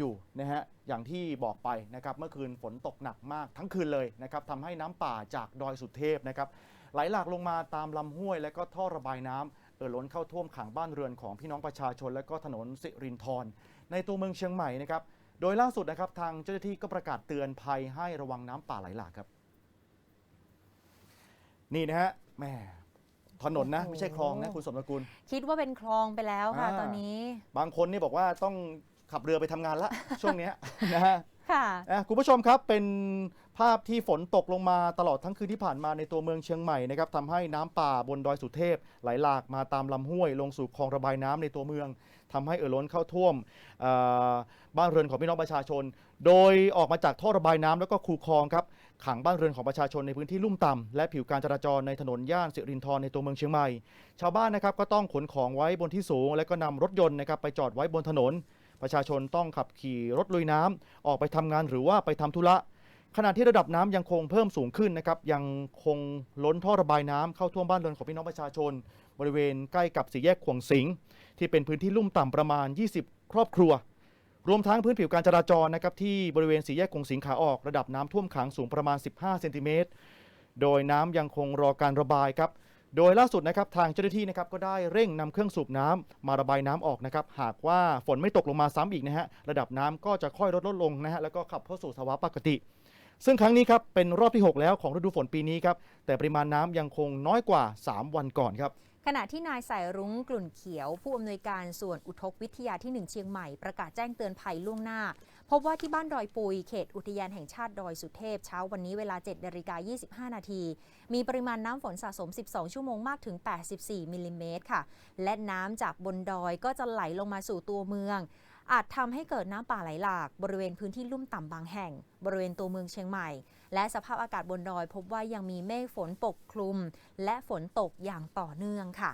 อยู่นะฮะอย่างที่บอกไปนะครับเมื่อคืนฝนตกหนักมากทั้งคืนเลยนะครับทำให้น้ำป่าจากดอยสุเทพนะครับไหลหลากลงมาตามลำห้วย และก็ท่อระบายน้ำเอ่อล้นเข้าท่วมขังบ้านเรือนของพี่น้องประชาชน และก็ถนนสิรินธรในตัวเมืองเชียงใหม่นะครับโดยล่าสุดนะครับทางเจ้าหน้าที่ก็ประกาศเตือนภัยให้ระวังน้ำป่าไหลหลากครับ นี่นะฮะแหม่ถนนนะโอ้โหไม่ใช่คลองนะคุณสมรกุล คิดว่าเป็นคลองไปแล้วค่ะ อ่า ตอนนี้ บางคนนี่บอกว่าต้อง ขับเรือไปทำงานละ ช่วงเนี้ยนะฮะ ค่ะ อะคุณผู้ชมครับเป็นภาพที่ฝนตกลงมาตลอดทั้งคืนที่ผ่านมาในตัวเมืองเชียงใหม่นะครับทำให้น้ำป่าบนดอยสุเทพไหลหลากมาตามลำห้วย ลงสู่คลองระบายน้ำในตัวเมืองทำให้เอ่อล้นเข้าท่วมเอ่อบ้านเรือนของพี่น้องประชาชน โดยออกมาจากท่อระบายน้ำแล้วก็คูคลองครับขังบ้านเรือนของประชาชนในพื้นที่ลุ่มต่ำและผิวการจราจรในถนนย่านสิรินธรในตัวเมืองเชียงใหม่ ชาวบ้านนะครับก็ต้องขนของไว้บนที่สูง และก็นำรถยนต์นะครับไปจอดไว้บนถนน ประชาชนต้องขับขี่รถลุยน้ำออกไปทำงานหรือว่าไปทำธุระขณะที่ระดับน้ำยังคงเพิ่มสูงขึ้นนะครับยังคงล้นท่อระบายน้ำเข้าท่วมบ้านเรือนของพี่น้องประชาชน บริเวณใกล้กับสี่แยกขวงสิง ที่เป็นพื้นที่ลุ่มต่ำประมาณ 20 ครอบครัว รวมทั้งพื้นผิวการจราจรนะครับที่บริเวณสี่แยกขวงสิงขาออก ระดับน้ำท่วมขังสูงประมาณ 15 เซนติเมตรโดยน้ำยังคงรอการระบายครับ โดยล่าสุดนะครับทางเจ้าหน้าที่นะครับก็ได้เร่งนำเครื่องสูบน้ำมาระบายน้ำออกนะครับหากว่าฝนไม่ตกลงมาซ้ำอีกนะฮะระดับน้ำก็จะค่อยลดลดลงนะฮะแล้วก็ขับเข้าสู่สภาวะปกติ ซึ่งครั้งนี้ครับเป็นรอบที่ 6 แล้วของฤดูฝนปีนี้ครับแต่ปริมาณน้ำยังคงน้อยกว่า 3 วันก่อนครับขณะที่นายสายรุ้งกลุ่นเขียว ผู้อำนวยการส่วนอุทกวิทยาที่ 1 เชียงใหม่ประกาศแจ้งเตือนภัยล่วงหน้า พบว่าที่บ้านดอยปุยเขตอุทยานแห่งชาติดอยสุเทพเช้าวันนี้เวลา7นาฬิกา25 นาที มีปริมาณน้ำฝนสะสม 12 ชั่วโมงมากถึง 84 มิลลิเมตรค่ะ และน้ำจากบนดอยก็จะไหลลงมาสู่ตัวเมือง อาจทำให้เกิดน้ำป่าไหลหลาก บริเวณพื้นที่ลุ่มต่ำบางแห่ง บริเวณตัวเมืองเชียงใหม่ และสภาพอากาศบนดอย พบว่ายังมีเมฆฝนปกคลุม และฝนตกอย่างต่อเนื่องค่ะ